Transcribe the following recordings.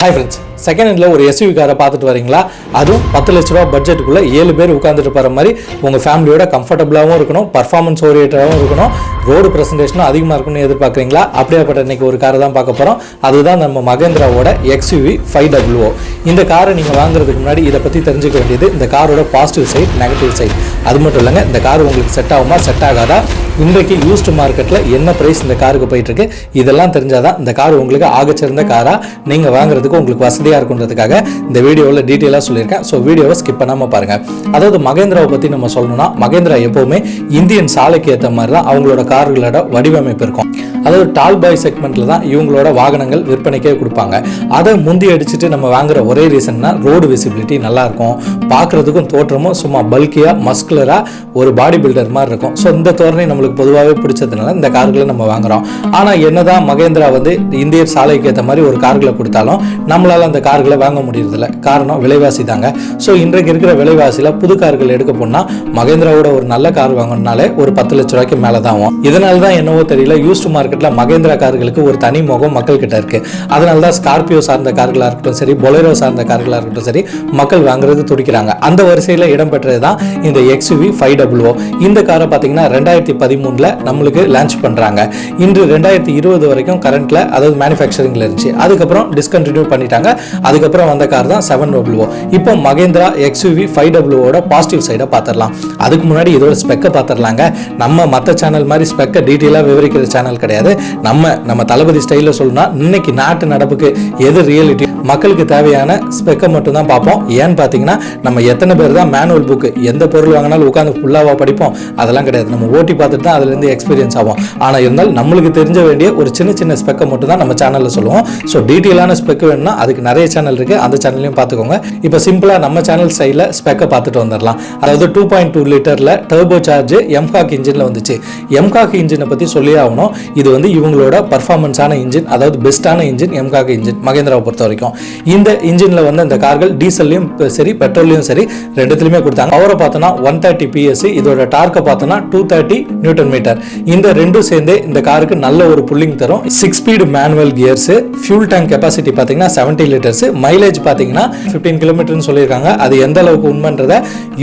Hi friends second hand ஒரு SUV காரை பார்த்துட்டு வரீங்களா? அதுவும் பத்து லட்ச ரூபா பட்ஜெட்டுக்குள்ளே ஏழு பேர் உட்காந்துட்டு போகிற மாதிரி உங்கள் ஃபேமிலியோட கம்ஃபர்டபுளாகவும் இருக்கணும் பர்ஃபார்மன்ஸ் ஓரியேட்டடாகவும் இருக்கணும். ரோடு ப்ரெசன்டேஷனும் அதிகமாக இருக்கணும்னு எதிர்பார்க்குறீங்களா? அப்படியேப்பட்ட இன்றைக்கி ஒரு காரை தான் பார்க்க போகிறோம் அதுதான் நம்ம மகேந்திராவோட எக்ஸ்யூவி ஃபைவ் டபுள்யூஓ இந்த காரை நீங்கள் வாங்குறதுக்கு முன்னாடி இதை பற்றி தெரிஞ்சுக்க வேண்டியது இந்த காரோட பாசிட்டிவ் சைட் நெகட்டிவ் சைட் அது மட்டும் இல்லைங்க இந்த கார் உங்களுக்கு செட் ஆகுமா செட் ஆகாதா? இன்றைக்கு யூஸ்டு மார்க்கெட்டில் என்ன ப்ரைஸ் இந்த காருக்கு போயிட்டு இருக்கு இதெல்லாம் தெரிஞ்சாதான் இந்த கார் உங்களுக்கு ஆகச்சிறந்த காராக நீங்கள் வாங்குறதுக்கு உங்களுக்கு வசதியாக இருக்குன்றதுக்காக இந்த வீடியோவில் டீட்டெயிலாக சொல்லியிருக்கேன். ஸோ வீடியோவை ஸ்கிப் பண்ணாமல் பாருங்கள் அதாவது மகேந்திராவை பற்றி நம்ம சொல்லணும்னா மகேந்திரா எப்போவுமே இந்தியன் சாலைக்கு ஏற்ற மாதிரி தான் அவங்களோட கார்களோட வடிவமைப்பு இருக்கும். அதாவது டால் பாய் செக்மெண்ட்டில் தான் இவங்களோட வாகனங்கள் விற்பனைக்கே கொடுப்பாங்க. அதை முந்தி அடிச்சுட்டு நம்ம வாங்குற ஒரே ரீசன்னா ரோடு விசிபிலிட்டி நல்லா இருக்கும். பார்க்குறதுக்கும் தோற்றமும் சும்மா பல்கியாக மஸ்குலராக ஒரு பாடி பில்டர் மாதிரி இருக்கும். ஸோ இந்த தோரணை நம்மளுக்கு பொதுவாகவே பிடிச்சதுனால இந்த கார்களை நம்ம வாங்குறோம். ஆனால் என்னதான் மகேந்திரா வந்து இந்திய சாலைக்கு ஏற்ற மாதிரி ஒரு கார்களை கொடுத்தாலும் நம்மளால் அந்த கார்களை வாங்க முடியறதில்ல. காரணம் விலைவாசி தாங்க. ஸோ இன்றைக்கு இருக்கிற விலைவாசியில் புது கார்கள் எடுக்க போனால் மகேந்திராவோட ஒரு நல்ல கார் வாங்கணும்னாலே ஒரு பத்து லட்ச ரூபாய்க்கு மேலே தான் ஆகும். இதனால தான் என்னவோ தெரியல யூஸ்டு மார்க்கெட்டில் மகேந்திரா கார்களுக்கு ஒரு தனி முகம் மக்கள் கிட்ட இருக்கு. அதனால தான் ஸ்கார்பியோ சார்ந்த கார்களாக இருக்கட்டும் சரி பொலேரோ சார்ந்த கார்களாக இருக்கட்டும் சரி மக்கள் வாங்குறது துடிக்கிறாங்க. அந்த வரிசையில் இடம்பெற்றது தான் இந்த எக்ஸ்யூவி ஃபைவ் டபுள்ஓ இந்த காரை பார்த்தீங்கன்னா ரெண்டாயிரத்தி பதிமூணில் நம்மளுக்கு லான்ச் பண்ணுறாங்க இன்று ரெண்டாயிரத்தி இருபது வரைக்கும் கரண்ட்ல அதாவது மேனுஃபேக்சரிங்கில் இருந்துச்சு. அதுக்கப்புறம் டிஸ்கண்டினியூ பண்ணிட்டாங்க. அதுக்கப்புறம் வந்த கார் தான் செவன் டபுள்ஓ இப்போ மகேந்திரா எக்ஸ்யூவி ஃபைவ் டபுள்ஓட பாசிட்டிவ் சைடை பார்த்துடலாம் அதுக்கு முன்னாடி இதோட ஸ்பெக்கை பார்த்துடலாங்க நம்ம மற்ற சேனல் மாதிரி ஸ்பெக்கை டீட்டெயிலாக விவரிக்கிற சேனல் கிடையாது. நம்ம நம்ம தளபதி ஸ்டைலில் சொல்லணும்னா இன்னைக்கு நாட்டு நடப்புக்கு எது ரியாலிட்டி மக்களுக்கு தேவையான ஸ்பெக்கை மட்டும் தான் பார்ப்போம். ஏன்னு பார்த்தீங்கன்னா நம்ம எத்தனை பேர் தான் மேனுவல் புக்கு எந்த பொருள் வேணாலும் உட்காந்து ஃபுல்லாக படிப்போம்? அதெல்லாம் கிடையாது. நம்ம ஓட்டி பார்த்துட்டு தான் அதுலேருந்து எக்ஸ்பீரியன்ஸ் ஆகும் ஆனால் இருந்தாலும் நம்மளுக்கு தெரிஞ்ச வேண்டிய ஒரு சின்ன சின்ன ஸ்பெக்கை மட்டும் தான் நம்ம சேனலில் சொல்லுவோம். ஸோ டீட்டெயிலான ஸ்பெக் வேணும்னா அதுக்கு நிறைய சேனல் இருக்குது அந்த சேனல்லையும் பார்த்துக்கோங்க. இப்போ சிம்பிளாக நம்ம சேனல் சைடில் ஸ்பெக்கை பார்த்துட்டு வந்துடலாம். அதாவது டூ பாயிண்ட் டூ லிட்டரில் டர்போ சார்ஜ் எம்காக் இன்ஜினில் வந்துச்சு. எம்காக் இன்ஜினை பற்றி சொல்லி ஆகணும். இது வந்து இவங்களோட பர்ஃபார்மன்ஸான இன்ஜின் அதாவது பெஸ்ட்டான இன்ஜின் எம்காக் இன்ஜின் மகேந்திராவை பொறுத்த வரைக்கும். இந்த இன்ஜினில் வந்து இந்த கார்கள் டீசல்லையும் சரி பெட்ரோல்லையும் சரி ரெண்டுத்துலையுமே கொடுத்தாங்க. அவரை பார்த்தோன்னா ஒன் தேர்ட்டி பிஎஸ்சி இதோட டார்க்கை பார்த்தோன்னா டூ தேர்ட்டி நியூட்டன் மீட்டர் இந்த ரெண்டும் சேர்ந்தே இந்த காருக்கு நல்ல ஒரு புல்லிங் தரும். Six speed manual gears fuel tank capacity பார்த்தீங்கன்னா செவன்ட்டி லிட்டர்ஸ் மைலேஜ் பார்த்தீங்கன்னா ஃபிஃப்டீன் கிலோமீட்டர்னு சொல்லியிருக்காங்க. அது எந்த அளவுக்கு உண்மைன்றத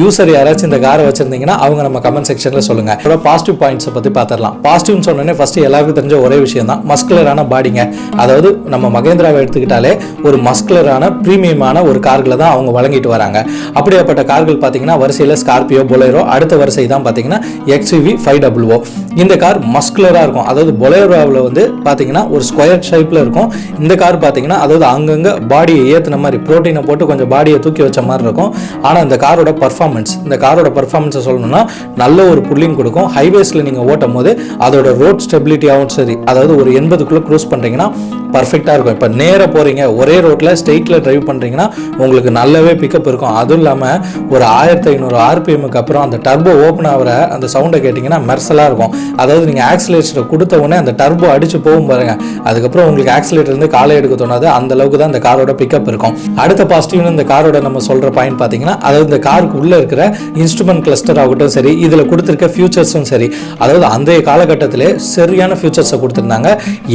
யூசர் யாராச்சும் இந்த காரை வச்சிருந்தீங்கன்னா அவங்க நம்ம கமெண்ட் செக்ஷனில் சொல்லுங்க. இதோட பாசிட்டிவ் பாயிண்ட்ஸை பற்றி பார்த்துடலாம் பாசிட்டிவ்னு சொன்னோடனே ஃபர்ஸ்ட் எல்லாருக்கும் தெரிஞ்ச ஒரே விஷயம் தான். மஸ்குலரான பாடிங்க அதாவது நம்ம மகேந்திராவை எடுத்துக்கிட்டாலே ஒரு மஸ்குலரான ப்ரீமியமான ஒரு கார்களை தான் அவங்க வழங்கிட்டு வராங்க. அப்படியாப்பட்ட கார்கள் பார்த்தீங்கன்னா வரிசையில் ஸ்கார்பியோ பொலேரோ அடுத்த வரிசை தான் பார்த்தீங்கன்னா எக்ஸ்யூவி ஃபைவ் டபுள்ஓ இந்த கார் மஸ்குலராக இருக்கும். அதாவது பொலேரோவில் வந்து பார்த்தீங்கன்னா ஒரு ஸ்கொயர் ஷேப்பில் இருக்கும். இந்த கார் பார்த்தீங்கன்னா அதாவது அங்கங்கே பாடியை ஏற்றின மாதிரி ப்ரோட்டீனை போட்டு கொஞ்சம் பாடியை தூக்கி வச்ச மாதிரி இருக்கும். ஆனால் இந்த காரோட பர்ஃபார்மன்ஸ் இந்த காரோட பர்ஃபார்மன்ஸை சொல்லணும்னா நல்ல ஒரு புல்லிங் கொடுக்கும். ஹைவேஸில் நீங்கள் ஓட்டும் போது அதோட ரோட் ஸ்டெபிலிட்டியாகவும் சரி. அதாவது ஒரு எண்பதுக்குள்ளே க்ரூஸ் பண்ணுறீங்கன்னா பர்ஃபெக்டாக இருக்கும். இப்போ நேராக போகிறீங்க ஒரே ரோட்டில் ஸ்ட்ரெயிட்டில் ட்ரைவ் பண்ணுறீங்கன்னா உங்களுக்கு நல்லாவே பிக்கப் இருக்கும். அதுவும் இல்லாமல் ஒரு ஆயிரத்தி ஐநூறு ஆர்பிஎம்முக்கு அப்புறம் அந்த டர்போ ஓப்பன் ஆகிற அந்த சவுண்டை கேட்டிங்கன்னா மெர்சலாக இருக்கும். அதாவது நீங்கள் ஆக்சிலேட்டரை கொடுத்த உடனே அந்த டர்போ அடித்து போகும் பாருங்க. அதுக்கப்புறம் உங்களுக்கு ஆக்சிலேட்டர்லேருந்து காலை எடுக்க தோணாது. அந்த அளவுக்கு தான் இந்த காரோட பிக்கப் இருக்கும். அடுத்த பாசிட்டிவ்னு இந்த காரோட நம்ம சொல்கிற பாயிண்ட் பார்த்தீங்கன்னா அதாவது இந்த காருக்கு உள்ளே இருக்கிற இன்ஸ்ட்ருமெண்ட் கிளஸ்டர் ஆகட்டும் சரி இதில் கொடுத்துருக்க ஃபியூச்சர்ஸும் சரி அதாவது அந்த காலகட்டத்திலே சரியான ஃபியூச்சர்ஸை கொடுத்துருந்தாங்க.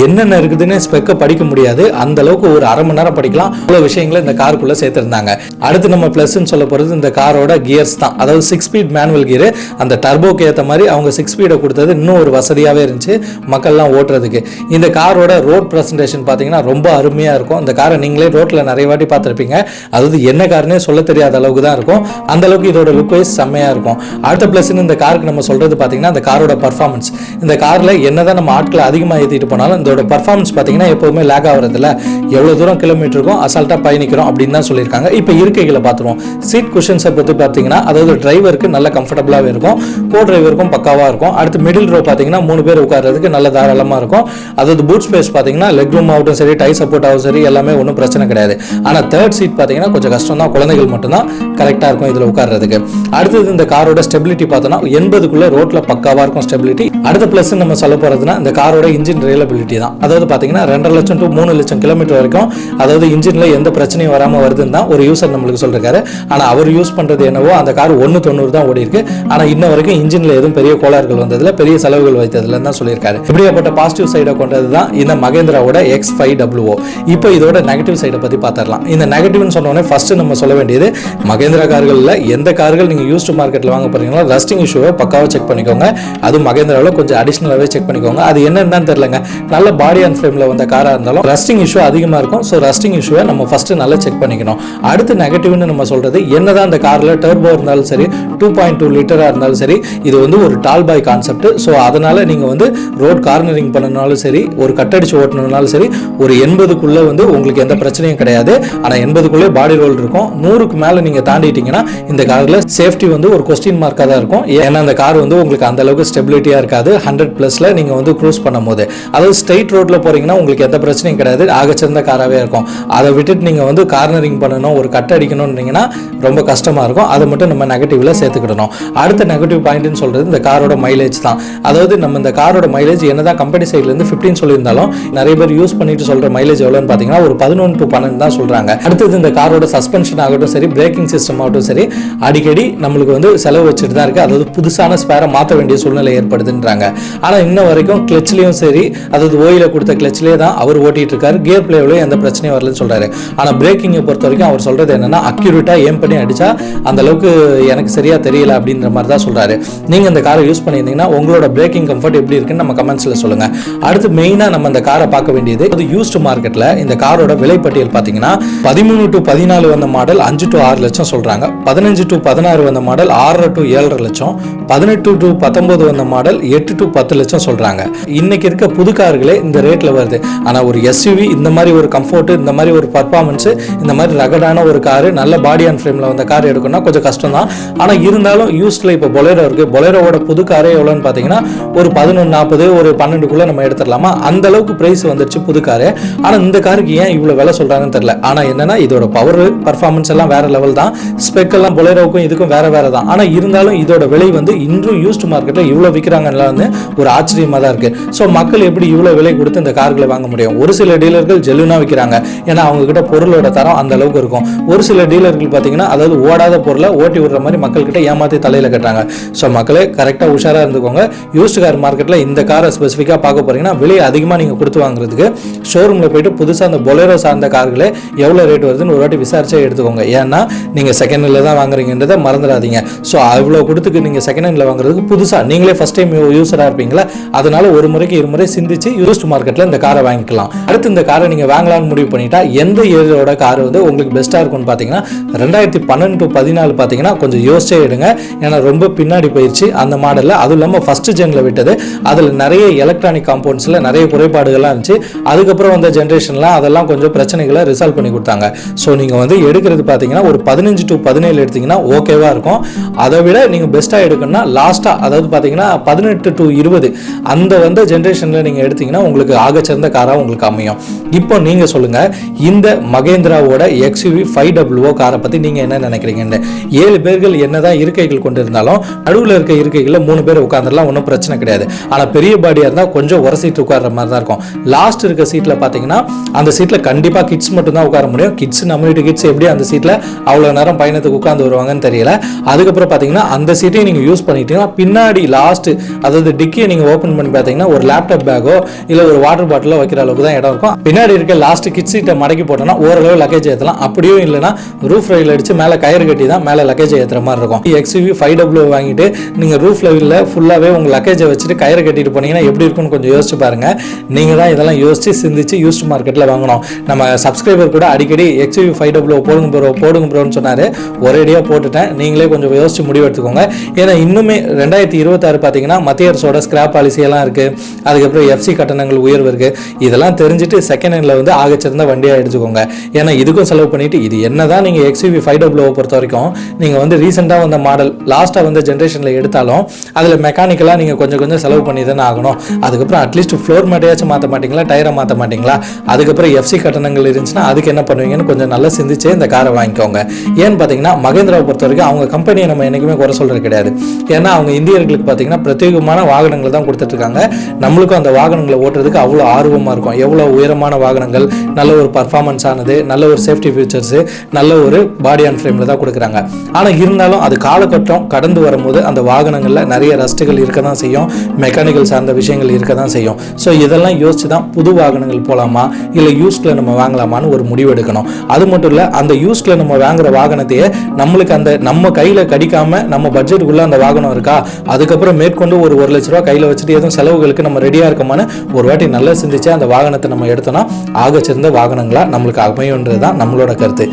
என்னென்ன இருக்குதுன்னு ஸ்பெக்கை படிக்க முடியாது. அந்த அளவுக்கு ஒரு அரை மணி நேரம் படிக்கலாம். அவ்வளோ விஷயங்களை இந்த காருக்குள்ளே சேர்த்துருந்தாங்க. அடுத்து நம்ம ப்ளஸ்ன்னு சொல்ல போகிறது இந்த காரோட கியர்ஸ் தான். அதாவது சிக்ஸ் ஸ்பீட் மேனுவல் கீரு அந்த டர்போக்கு ஏற்ற மாதிரி அவங்க சிக்ஸ் ஸ்பீடை கொடுத்தது இன்னும் ஒரு வசதியாகவே இருந்துச்சு மக்கள்லாம் ஓட்டுறதுக்கு. இந்த காரோட ரோட் ப்ரெசன்டேஷன் பார்த்தீங்கன்னா ரொம்ப அருமையாக இருக்கும். இந்த காரை நீங்களே ரோட்டில் நிறைய வாட்டி பார்த்துருப்பீங்க. அதாவது என்ன காருனே சொல்ல தெரியாத அளவுக்கு தான் இருக்கும். அந்த அளவுக்கு இதோட லுக் வைஸ் செம்மையாக இருக்கும். அடுத்த ப்ளஸ்ன்னு இந்த காருக்கு நம்ம சொல்கிறது பார்த்தீங்கன்னா அந்த காரோட பர்ஃபார்மன்ஸ் இந்த காரில் என்னதான் நம்ம ஆட்களை அதிகமாக ஏற்றிட்டு போனாலும் இதோட பர்ஃபார்மன்ஸ் பார்த்தீங்கன்னா எப்போவுமே லேக் ஆகுறதில்ல எவ்வளோ தூரம் கிலோமீட்டருக்கும் அசால்ட்டாக பயணிக்கிறோம் அப்படின்னு தான் சொல்லியிருக்காங்க. இப்போ இருக்கைகளை பார்த்துருவோம். சீட் குஷன்ஸை பற்றி பார்த்தீங்கன்னா அதாவது டிரைவருக்கு நல்ல கம்ஃபர்டபுளாகவே இருக்கும். கோ டிரைவருக்கும் பக்காவாக இருக்கும். அடுத்து மிடில் ரோ பார்த்தீங்கன்னா மூணு பேர் உட்காரதுக்கு நல்ல தாராளமாக இருக்கும். அதாவது பூட் ஸ்பேஸ் பார்த்தீங்கன்னா லெக் ரூம் ஆகட்டும் சரி டை சப்போர்ட் ஆகும் சரி எல்லாமே ஒன்றும் பிரச்சனை கிடையாது. ஆனால் தேர்ட் சீட் பார்த்தீங்கன்னா கொஞ்சம் கஷ்டம் தான். குழந்தைகள் மட்டும்தான் கரெக்டாக இருக்கும் இதில் உட்காரதுக்கு அடுத்தது இந்த காரோட ஸ்டெபிலிட்டி பார்த்தோன்னா எண்பதுக்குள்ளே ரோட்டில் பக்காவாக இருக்கும் ஸ்டெபிலிட்டி அடுத்த ப்ளஸ் நம்ம சொல்ல போகிறதுனா இந்த காரோட இன்ஜின் ரியலபிலிட்டி தான். அதாவது பார்த்தீங்கன்னா ரெண்டரை லட்சம் டு மூணு லட்சம் கிலோமீட்டர் வரைக்கும் அதாவது இன்ஜினில் எந்த பிரச்சனையும் வராமல் வருதுன்னு தான் ஒரு யூசர் நம்மளுக்கு சொல்லியிருக்காரு ஆனால் அவர் யூஸ் பண்ணுறது என்னவோ அந்த கார் ஒன்று தொண்ணூறு தான் ஓடி இருக்கு ஆனால் இன்ன வரைக்கும் இன்ஜினில் எதுவும் பெரிய கோளாறுகள் வந்ததில்ல பெரிய செலவுகள் வைத்ததில்ல தான் சொல்லியிருக்காரு. இப்படியாப்பட்ட பாசிட்டிவ் சைடை கொண்டது தான் இந்த மகேந்திராவோட எக்ஸ் ஃபைவ் டபிள்யூஓ இப்போ இதோட நெகட்டிவ் சைடை பற்றி பார்த்துடலாம் இந்த நெகட்டிவ்னு சொன்னோடனே ஃபர்ஸ்ட் நம்ம சொல்ல வேண்டியது மகேந்திரா கார்களில் எந்த கார்கள் நீங்கள் யூஸ்டு மார்க்கெட்டில் வாங்க போறீங்களோ ரஸ்டிங் இஷ்யூவை பக்காவாக செக் பண்ணிக்கோங்க. அது மகேந்திராவில் கொஞ்சம் அடிஷ்னலாகவே செக் பண்ணிக்கோங்க. அது என்னென்னு தெரியலங்க. நல்ல பாடி அண்ட் ஃப்ரேமில் வந்த காராக இருந்தாலும் ரஸ்டிங் இஷ்யூ அதிகமாக இருக்கும். ஸோ ரஸ்டிங் இஷ்யூவை நம்ம ஃபஸ்ட்டு நல்லா செக் பண்ணிக்கணும். அடுத்து நெகட்டிவ்னு நம்ம சொல்கிறது என்னதான் அந்த காரில் டர்போ இருந்தாலும் சரி டூ பாயிண்ட் டூ லிட்டராக இருந்தாலும் சரி இது வந்து ஒரு டால் பாய் கான்செப்ட் ஸோ அதனால் நீங்கள் வந்து ரோட் கார்னரிங் பண்ணனாலும் சரி ஒரு கட்டடிச்சு ஓட்டணுனாலும் சரி ஒரு எண்பதுக்குள்ளே வந்து உங்களுக்கு எந்த பிரச்சனையும் கிடையாது. ஆனால் எண்பதுக்குள்ளே பாடி ரோல் இருக்கும். நூறுக்கு மேலே நீங்கள் தாண்டிட்டீங்கன்னா இந்த காரில் சேஃப்டி வந்து ஒரு கொஸ்டின் மார்க்காக தான் இருக்கும். ஏன்னா அந்த கார் வந்து உங்களுக்கு அந்த அளவுக்கு ஸ்டெபிலிட்டியாக இருக்காது. ஹண்ட்ரட் ப்ளஸில் நீங்கள் வந்து க்ரூஸ் பண்ணும்போது. அதாவது ஸ்ட்ரெயிட் ரோட்டில் போகிறீங்கன்னா உங்களுக்கு எந்த பிரச்சனையும் கிடையாது. ஆகச்சிறந்த காராகவே இருக்கும். அதை விட்டுட்டு நீங்கள் வந்து கார்னரிங் பண்ணணும் ஒரு கட் அடிக்கணும்னீங்கன்னா ரொம்ப கஷ்டமாக இருக்கும். அதை மட்டும் நம்ம நெகட்டிவில் எடுத்துக்கிடணும். அடுத்த நெகட்டிவ் பாயிண்ட்னு சொல்கிறது இந்த காரோட மைலேஜ் தான். அதாவது நம்ம இந்த காரோட மைலேஜ் என்னதான் கம்பெனி சைட்லேருந்து ஃபிஃப்டின் சொல்லியிருந்தாலும் நிறைய பேர் யூஸ் பண்ணிட்டு சொல்கிற மைலேஜ் எவ்வளோன்னு பார்த்தீங்கன்னா ஒரு பதினொன்று டு பன்னெண்டு தான் சொல்கிறாங்க அடுத்தது இந்த காரோட சஸ்பென்ஷன் ஆகட்டும் சரி பிரேக்கிங் சிஸ்டம் ஆகட்டும் சரி அடிக்கடி நம்மளுக்கு வந்து செலவு வச்சுட்டு தான் இருக்குது அதாவது புதுசான ஸ்பேரை மாற்ற வேண்டிய சூழ்நிலை ஏற்படுதுன்றாங்க. ஆனால் இன்ன வரைக்கும் கிளச்லேயும் சரி அதாவது ஓயில கொடுத்த கிளச்லேயே தான் அவர் ஓட்டிகிட்டு இருக்காரு. கியர் பிளேவிலையும் எந்த பிரச்சனையும் வரலன்னு சொல்கிறாரு ஆனால் பிரேக்கிங்கை பொறுத்த வரைக்கும் அவர் சொல்கிறது என்னென்னா அக்யூரேட்டாக ஏம் பண்ணி அடித்தா அந்த அளவுக்கு எனக்கு சரியாக தெரியல அப்படின்ற மாதிரி தான் சொல்றாரு. நீங்க இந்த காரை யூஸ் பண்ணியிருந்தீங்கன்னா உங்களோட பிரேக்கிங் கம்ஃபர்ட் எப்படி இருக்குன்னு நம்ம கமெண்ட்ஸில் சொல்லுங்க. அடுத்து மெயினாக நம்ம இந்த காரை பார்க்க வேண்டியது அது யூஸ்டு மார்க்கெட்டில் இந்த காரோட விலைப்பட்டியல் பார்த்தீங்கன்னா பதிமூணு டு பதினாலு வந்த மாடல் அஞ்சு டு ஆறு லட்சம் சொல்றாங்க. பதினஞ்சு டு பதினாறு வந்த மாடல் ஆறரை டு ஏழரை லட்சம். பதினெட்டு டு பத்தொம்போது வந்த மாடல் எட்டு டு பத்து லட்சம் சொல்றாங்க. இன்னைக்கு இருக்க புது கார்களே இந்த ரேட்டில் வருது. ஆனா ஒரு எஸ்யூவி இந்த மாதிரி ஒரு கம்ஃபோர்ட்டு இந்த மாதிரி ஒரு பர்ஃபார்மன்ஸ் இந்த மாதிரி ரகடான ஒரு காரு நல்ல பாடி அண்ட் ஃப்ரேமில் வந்த கார் எடுக்கணும்னா கொஞ்சம் கஷ்டம் தான் ஆனால் இருந்தாலும் யூஸ்ல இப்போ பொலேரோ இருக்கு. பொலேரோவோட புது காரே எவ்வளோன்னு பார்த்தீங்கன்னா ஒரு பதினொன்று நாற்பது ஒரு பன்னெண்டுக்குள்ளே நம்ம எடுத்துடலாமா? அந்த அளவுக்கு பிரைஸ் வந்துருச்சு புது காரு ஆனால் இந்த காருக்கு ஏன் இவ்வளோ விலை சொல்கிறாங்கன்னு தெரியல. ஆனால் என்னன்னா இதோட பவர் பர்ஃபார்மன்ஸ் எல்லாம் வேற லெவல் தான். ஸ்பெக் எல்லாம் பொலேரோவுக்கும் இதுக்கும் வேற வேற தான். ஆனால் இருந்தாலும் இதோட விலை வந்து இன்றும் யூஸ்டு மார்க்கெட்டில் இவ்வளோ விற்கிறாங்கலாம் வந்து ஒரு ஆச்சரியமாக தான் இருக்கு. ஸோ மக்கள் எப்படி இவ்வளோ விலை கொடுத்து இந்த கார்களை வாங்க முடியும்? ஒரு சில டீலர்கள் ஜெல்லுனா விற்கிறாங்க ஏன்னா அவங்க கிட்ட பொருளோட தரம் அந்த அளவுக்கு இருக்கும். ஒரு சில டீலர்கள் பார்த்தீங்கன்னா அதாவது ஓடாத பொருளை ஓட்டி விடுற மாதிரி மக்கள் சொல்லிட்டு ஏமாத்தி தலையில கட்டுறாங்க. ஸோ மக்களே கரெக்டாக உஷாரா இருந்துக்கோங்க. யூஸ்டு கார் மார்க்கெட்ல இந்த காரை ஸ்பெசிஃபிக்காக பார்க்க போறீங்கன்னா விலை அதிகமாக நீங்க கொடுத்து வாங்குறதுக்கு ஷோரூமில் போயிட்டு புதுசா அந்த பொலேரோ சார்ந்த கார்களே எவ்வளவு ரேட் வருதுன்னு ஒரு வாட்டி விசாரிச்சே எடுத்துக்கோங்க. ஏன்னா நீங்க செகண்ட் ஹேண்டில் தான் வாங்குறீங்கன்றதை மறந்துடாதீங்க. ஸோ அவ்வளோ கொடுத்துக்கு நீங்க செகண்ட் ஹேண்டில் வாங்குறதுக்கு புதுசா நீங்களே ஃபஸ்ட் டைம் யூஸராக இருப்பீங்களா? அதனால ஒரு முறைக்கு இருமுறை சிந்திச்சு யூஸ்ட் மார்க்கெட்ல இந்த காரை வாங்கிக்கலாம். அடுத்து இந்த காரை நீங்க வாங்கலாம்னு முடிவு பண்ணிட்டா எந்த ஏரியோட கார் வந்து உங்களுக்கு பெஸ்ட்டாக இருக்கும்னு பாத்தீங்கன்னா ரெண்டாயிரத்தி பன்னெண்டு டு பதினாலு பாத்தீங்கன்னா கொஞ்சம் யோசிச்சே எடுங்க. ஏன்னா ரொம்ப பின்னாடி போயிடுச்சு அந்த மாடலில் அதுவும் இல்லாமல் ஃபர்ஸ்ட் ஜென்ல விட்டது. அதில் நிறைய எலக்ட்ரானிக் காம்பவுண்ட்ஸில் நிறைய குறைபாடுகள்லாம் இருந்துச்சு. அதுக்கப்புறம் வந்த ஜென்ரேஷன்லாம் அதெல்லாம் கொஞ்சம் பிரச்சனைகளை ரிசால்வ் பண்ணி கொடுத்தாங்க. ஸோ நீங்கள் வந்து எடுக்கிறது பார்த்தீங்கன்னா ஒரு பதினஞ்சு டு பதினேழு எடுத்தீங்கன்னா ஓகேவா இருக்கும். அதை விட நீங்கள் பெஸ்ட்டாக எடுக்கணும்னா லாஸ்ட்டாக அதாவது பார்த்தீங்கன்னா பதினெட்டு டு இருபது அந்த வந்த ஜென்ரேஷனில் நீங்கள் எடுத்தீங்கன்னா உங்களுக்கு ஆகச்சிறந்த காராக உங்களுக்கு அமையும். இப்போ நீங்கள் சொல்லுங்கள் இந்த மகேந்திராவோட எக்ஸ்யூவி ஃபைவ் டபிள்யூஓ காரை பற்றி நீங்கள் என்ன நினைக்கிறீங்கன்னு. ஏழு பேர்கள் என்னதான் இருக்கைகள் கொண்டு இருந்தாலும் நடுவில் இருக்க இருக்கைகளில் மூணு பேர் உட்காந்துடலாம் ஒன்றும் பிரச்சனை கிடையாது. ஆனால் பெரிய பாடியாக இருந்தால் கொஞ்சம் உரசிட்டு உட்கார்ற மாதிரி தான் இருக்கும். லாஸ்ட் இருக்க சீட்டில் பார்த்தீங்கன்னா அந்த சீட்டில் கண்டிப்பாக கிட்ஸ் மட்டும் தான் உட்கார முடியும். கிட்ஸ் நம்ம வீட்டு கிட்ஸ் எப்படி அந்த சீட்டில் அவ்வளோ நேரம் பயணத்துக்கு உட்காந்து வருவாங்கன்னு தெரியல. அதுக்கப்புறம் பார்த்தீங்கன்னா அந்த சீட்டையும் நீங்கள் யூஸ் பண்ணிட்டீங்கன்னா பின்னாடி லாஸ்ட் அதாவது டிக்கியை நீங்கள் ஓப்பன் பண்ணி பார்த்தீங்கன்னா ஒரு லேப்டாப் பேக்கோ இல்லை ஒரு வாட்டர் பாட்டிலோ வைக்கிற அளவுக்கு தான் இடம் இருக்கும். பின்னாடி இருக்க லாஸ்ட் கிட் சீட்டை மடக்கி போட்டோம்னா ஓரளவு லக்கேஜ் ஏற்றலாம் அப்படியும் இல்லைன்னா ரூஃப் ரயில் அடிச்சு மேலே கயிறு கட்டி தான் மேலே லக்கேஜ் ஏற்றுற மாதிரி இருக்கும். எக்ஸ்யூவி ஃபைவ் டபுள்யூ வாங்கிட்டு நீங்கள் ரூஃப் லெவலில் ஃபுல்லாகவே உங்கள் லக்கேஜை வச்சுட்டு கயிறு கட்டிட்டு போனீங்கன்னா எப்படி இருக்கும்னு கொஞ்சம் யோசிச்சு பாருங்கள் நீங்கள் தான் இதெல்லாம் யோசிச்சு சிந்திச்சு யூஸ்டு மார்க்கெட்டில் வாங்கணும். நம்ம சப்ஸ்கிரைபர் கூட அடிக்கடி எக்ஸ்யூவி ஃபைவ் டபுள்யூ போடுங்க ப்ரோ போடுங்க ப்ரோன்னு சொன்னார். ஒரேடியாக போட்டுட்டேன். நீங்களே கொஞ்சம் யோசிச்சு முடிவு எடுத்துக்கோங்க. ஏன்னா இன்னுமே ரெண்டாயிரத்தி இருபத்தாறு பார்த்தீங்கன்னா மத்திய அரசோட ஸ்கிராப் பாலிசியெல்லாம் இருக்குது அதுக்கப்புறம் எஃப்சி கட்டணங்கள் உயர்வு இருக்குது இதெல்லாம் தெரிஞ்சுட்டு செகண்ட் ஹேண்டில் வந்து ஆகச்சிருந்த வண்டியாக எடுத்துக்கோங்க. ஏன்னா இதுக்கும் செலவு பண்ணிட்டு இது என்ன தான் நீங்கள் எக்ஸ்யூவி ஃபைவ் டபுள்யூ பொறுத்த வரைக்கும் நீங்கள் வந்து ரீசெண்டாக வந்து மாடல் லாஸ்ட்டாக வந்த ஜென்ரேஷனில் எடுத்தாலும் அதில் மெக்கானிக்கலாக நீங்கள் கொஞ்சம் கொஞ்சம் செலவு பண்ணி தானே ஆகணும். அதுக்கப்புறம் அட்லீஸ்ட் ஃப்ளோர் மேட்டையாச்சும் மாற்ற மாட்டீங்களா? டயரை மாற்ற மாட்டீங்களா? அதுக்கப்புறம் எஃப்சி கட்டணங்கள் இருந்துச்சுன்னா அதுக்கு என்ன பண்ணுவீங்கன்னு கொஞ்சம் நல்லா சிந்திச்சு இந்த காரை வாங்கிக்கோங்க. ஏன்னு பார்த்தீங்கன்னா மகேந்திராவை பொறுத்த வரைக்கும் அவங்க கம்பெனியை நம்ம என்றைக்குமே குறை சொல்கிறது கிடையாது. ஏன்னா அவங்க இந்தியர்களுக்கு பார்த்தீங்கன்னா பிரத்யேகமான வாகனங்களை தான் கொடுத்துட்ருக்காங்க நம்மளுக்கும் அந்த வாகனங்களை ஓட்டுறதுக்கு அவ்வளோ ஆர்வமாக இருக்கும். எவ்வளோ உயரமான வாகனங்கள் நல்ல ஒரு பர்ஃபார்மன்ஸ் ஆனது நல்ல ஒரு சேஃப்டி ஃபீச்சர்ஸு நல்ல ஒரு பாடி அண்ட் ஃப்ரேமில் தான் கொடுக்குறாங்க. ஆனால் இருந்தாலும் அது காலகட்டம் கடந்து வரும்போது அந்த வாகனங்களில் நிறைய ரஸ்ட்டுகள் இருக்க தான் செய்யும். மெக்கானிக்கல் சார்ந்த விஷயங்கள் இருக்க தான் செய்யும். ஸோ இதெல்லாம் யோசிச்சு தான் புது வாகனங்கள் போகலாமா இல்லை யூஸ்டில் நம்ம வாங்கலாமான்னு ஒரு முடிவு எடுக்கணும். அது மட்டும் இல்லை அந்த யூஸ்டில் நம்ம வாங்குற வாகனத்தையே நம்மளுக்கு அந்த நம்ம கையில் கடிக்காமல் நம்ம பட்ஜெட்டுக்குள்ளே அந்த வாகனம் இருக்கா? அதுக்கப்புறம் மேற்கொண்டு ஒரு ஒரு லட்ச ரூபா கையில் வச்சுட்டு எதுவும் செலவுகளுக்கு நம்ம ரெடியாக இருக்கோமான்னு ஒரு வாட்டி நல்லா சிந்திச்சு அந்த வாகனத்தை நம்ம எடுத்தோம்னா ஆகச்சிறந்த வாகனங்களாக நம்மளுக்கு அமையுன்றது தான் நம்மளோட கருத்து.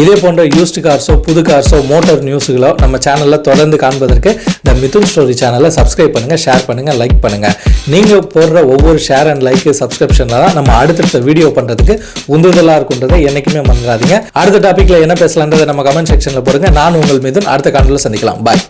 இதே போன்ற யூஸ்டு கார்ஸோ புது கார்ஸோ மோட்டார் நியூஸுகளோ நம்ம சேனலில் தொடர்ந்து காண்பதற்கு இந்த மிதுன் ஸ்டோரி சேனலை சப்ஸ்கிரைப் பண்ணுங்கள் ஷேர் பண்ணுங்கள் லைக் பண்ணுங்கள் நீங்கள் போடுற ஒவ்வொரு ஷேர் அண்ட் லைக்கு சப்ஸ்கிரிப்ஷனில் தான் நம்ம அடுத்தடுத்த வீடியோ பண்ணுறதுக்கு உந்துதலாக இருக்குன்றதை என்றைக்குமே மறந்துடாதீங்க. அடுத்த டாப்பிக்கில் என்ன பேசலான்றதை நம்ம கமெண்ட் செக்ஷனில் போடுங்க. நான் உங்கள் மிதுன் அடுத்த காண்டில் சந்திக்கலாம். பாய்